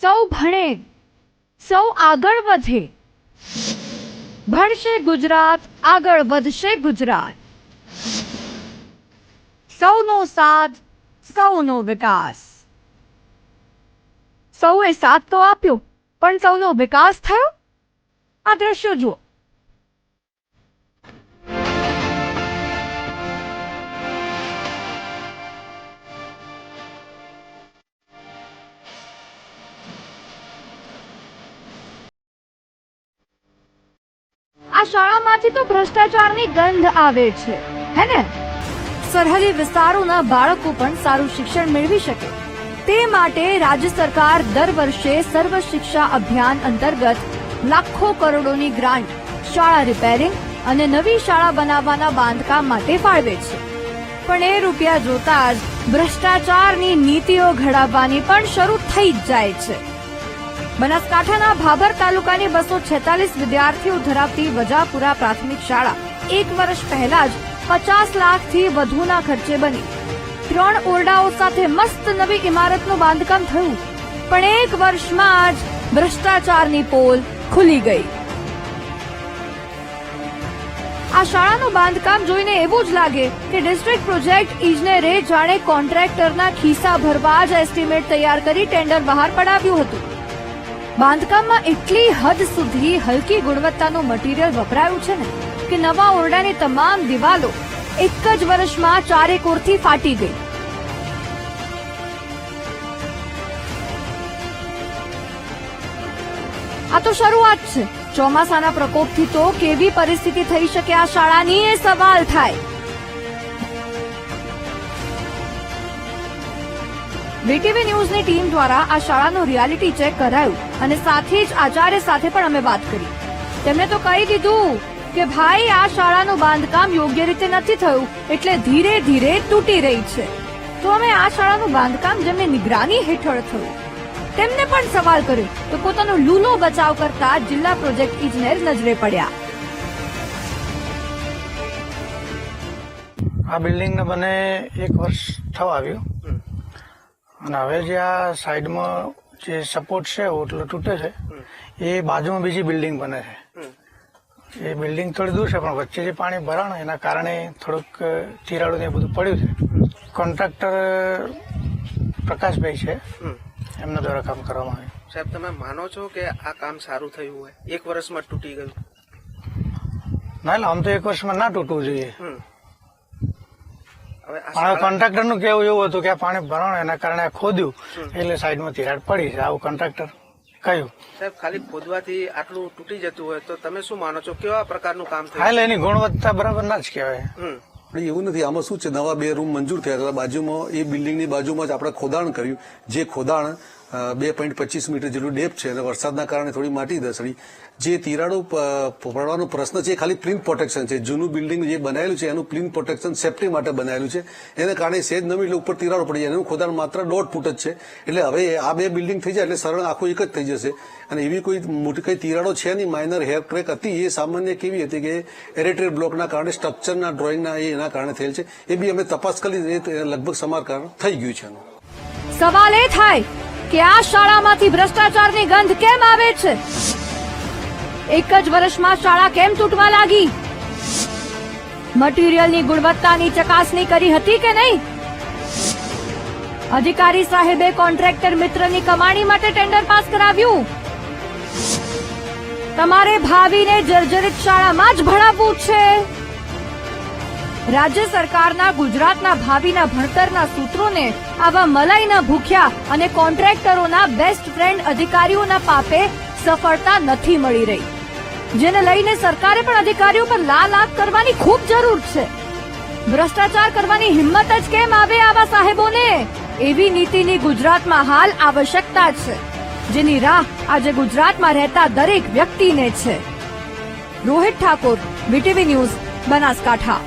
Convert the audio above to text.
સૌ ભણે, સૌ આગળ વધે. ભણશે ગુજરાત, આગળ વધશે ગુજરાત. સૌનો સાથ, સૌનો વિકાસ. સૌએ સાથ તો આપ્યો, પણ સૌનો વિકાસ થયો? આ દ્રશ્યો જુઓ. આ શાળામાંથી તો ભ્રષ્ટાચારની ગંધ આવે છે. હે ને? સરહદી વિસ્તારોના બાળકો પણ સારું શિક્ષણ મેળવી શકે. તે માટે રાજ્ય સરકાર દર વર્ષે સર્વ શિક્ષા અભિયાન અંતર્ગત લાખો કરોડોની ગ્રાન્ટ શાળા રિપેરિંગ અને નવી શાળા બનાવવાના બાંધકામ માટે ફાળવે છે. પણ એ રૂપિયા જોતા જ ભ્રષ્ટાચારની નીતિઓ ઘડાવવાની પણ શરૂ થઈ જ જાય છે. બનાસકાંઠાના ભાભર તાલુકાની બસો છેતાલીસ વિદ્યાર્થીઓ ધરાવતી વજાપુરા પ્રાથમિક શાળા એક વર્ષ પહેલા જ પચાસ લાખથી વધુના ખર્ચે બની. ત્રણ ઓરડાઓ સાથે મસ્ત નવી ઇમારતનું બાંધકામ થયું, પણ એક વર્ષમાં જ ભ્રષ્ટાચારની પોલ ખુલી ગઈ. આ શાળાનું બાંધકામ જોઈને એવું જ લાગે કે ડિસ્ટ્રિક્ટ પ્રોજેક્ટ ઇજનેરે જાણે કોન્ટ્રાક્ટરના ખિસ્સા ભરવા જ એસ્ટિમેટ તૈયાર કરી ટેન્ડર બહાર પડાવ્યું હતું. બાંધકામમાં એટલી હદ સુધી હલકી ગુણવત્તાનું મટીરીયલ વપરાયું છે ને, કે નવા ઓરડાની તમામ દિવાલો એક જ વર્ષમાં ચારેકોરથી ફાટી ગઈ. આ તો શરૂઆત છે. ચોમાસાના પ્રકોપથી તો કેવી પરિસ્થિતિ થઈ શકે આ શાળાની એ સવાલ થાય. વીટીવી ન્યૂઝની ટીમ દ્વારા આ શાળાનું રિયાલિટી ચેક કરાયું અને સાથે જ આચાર્ય સાથે પણ અમે વાત કરી. તેમણે તો કહી દીધું કે ભાઈ આ શાળાનું બાંધકામ યોગ્ય રીતે નથી થયું એટલે ધીરે ધીરે તૂટી રહી છે. તો અમે આ શાળાનું બાંધકામ જેમને નિગરાની હેઠળ થયું. તેમને પણ સવાલ કર્યો તો પોતાનો લૂલો બચાવ કરતા જિલ્લા પ્રોજેક્ટ ઇજનેર નજરે પડ્યા. આ બિલ્ડિંગને બને એક વર્ષ થવા આવ્યું. અને હવે જે આ સાઈડમાં જે સપોર્ટ છે ઓટલો તૂટે છે એ બાજુમાં બીજી બિલ્ડિંગ બને છે. એ બિલ્ડિંગ થોડી દૂર છે પણ વચ્ચે જે પાણી ભરાણ એના કારણે થોડુંક તિરાડું ને બધું પડ્યું છે. કોન્ટ્રાક્ટર પ્રકાશભાઈ છે. એમના દ્વારા કામ કરવામાં આવ્યું. સાહેબ તમે માનો છો કે આ કામ સારું થયું હોય? એક વર્ષમાં તૂટી ગયું? ના એટલે આમ તો એક વર્ષમાં ના તૂટવું જોઈએ. આ પણ શાળા- કેવું એવું હતું કે આ પાણી ભરણ એના કારણે આ ખોદ્યું. એટલે સાઈડમાં તિરાડ પડી છે. આવું કોન્ટ્રાક્ટર કહ્યું. સાહેબ ખાલી ખોદવાથી આટલું તૂટી જતું હોય તો તમે શું માનો છો? કેવા પ્રકારનું કામ થાય? થયું એટલે એની ગુણવત્તા બરાબર ના જ કહેવાય. પણ એવું નથી. આમાં શું છે? નવા બે રૂમ મંજૂર થયા હતા. બાજુમાં એ બિલ્ડિંગની બાજુમાં જ આપણે ખોદાણ કર્યું. જે ખોદાણ બે પોઈન્ટ પચીસ મીટર જેટલું ડેપ છે અને વરસાદના કારણે થોડી માટી ધસડી. જે તિરાડો પડવાનો પ્રશ્ન છે, એ ખાલી પ્લિન્થ પ્રોટેક્શન છે. જૂનું બિલ્ડિંગ જે બનાવેલું છે, એનું પ્લિન્થ પ્રોટેક્શન સેફટી માટે બનાવેલું છે. એને કારણે સેજ નવી એટલે ઉપર તિરાડો પડી જાય. એનું ખોદાણ માત્ર દોઢ ફૂટ જ છે. એટલે હવે આ બે બિલ્ડિંગ થઈ જાય એટલે સરળ આખું એક જ થઈ જશે. અને એવી કોઈ મોટી કઈ તિરાડો છે નહીં માઇનર હેર ક્રેક હતી. એ સામાન્ય કેવી હતી કે એરેટેડ બ્લોકના કારણે સ્ટ્રક્ચરના ડ્રોઈંગના એના કારણે થયેલ છે. એ બી અમે તપાસ કરી લગભગ સમારકામ થઈ ગયું છે સવાલ એ થાય કે આ શાળામાંથી ભ્રષ્ટાચારની ગંધ કેમ આવે છે? એક જ વર્ષમાં શાળા કેમ તૂટવા લાગી? મટીરીયલની ગુણવત્તાની ચકાસણી કરી હતી કે નહીં? અધિકારી સાહેબે કોન્ટ્રાક્ટર મિત્રની કમાણી માટે ટેન્ડર પાસ કરાવ્યું. તમારે ભાવિને જર્જરિત શાળામાં જ ભણાવવું છે. રાજ્ય સરકારના, ગુજરાતના ભાવિના ભણતરના સૂત્રોને આવા મલાઈના ભૂખ્યા અને કોન્ટ્રાક્ટરોના બેસ્ટ ફ્રેન્ડ અધિકારીઓના પાપે સફળતા નથી મળી રહી. જેને લઈને સરકારે પણ અધિકારીઓ પર લાલ આંખ કરવાની ખૂબ જરૂર છે. ભ્રષ્ટાચાર કરવાની હિંમત જ કેમ આવે આવા સાહેબોને? એવી નીતિની ગુજરાતમાં હાલ આવશ્યકતા છે, જેની રાહ આજે ગુજરાતમાં રહેતા દરેક વ્યક્તિને છે. Rohit Thakor BTV news Banaskantha.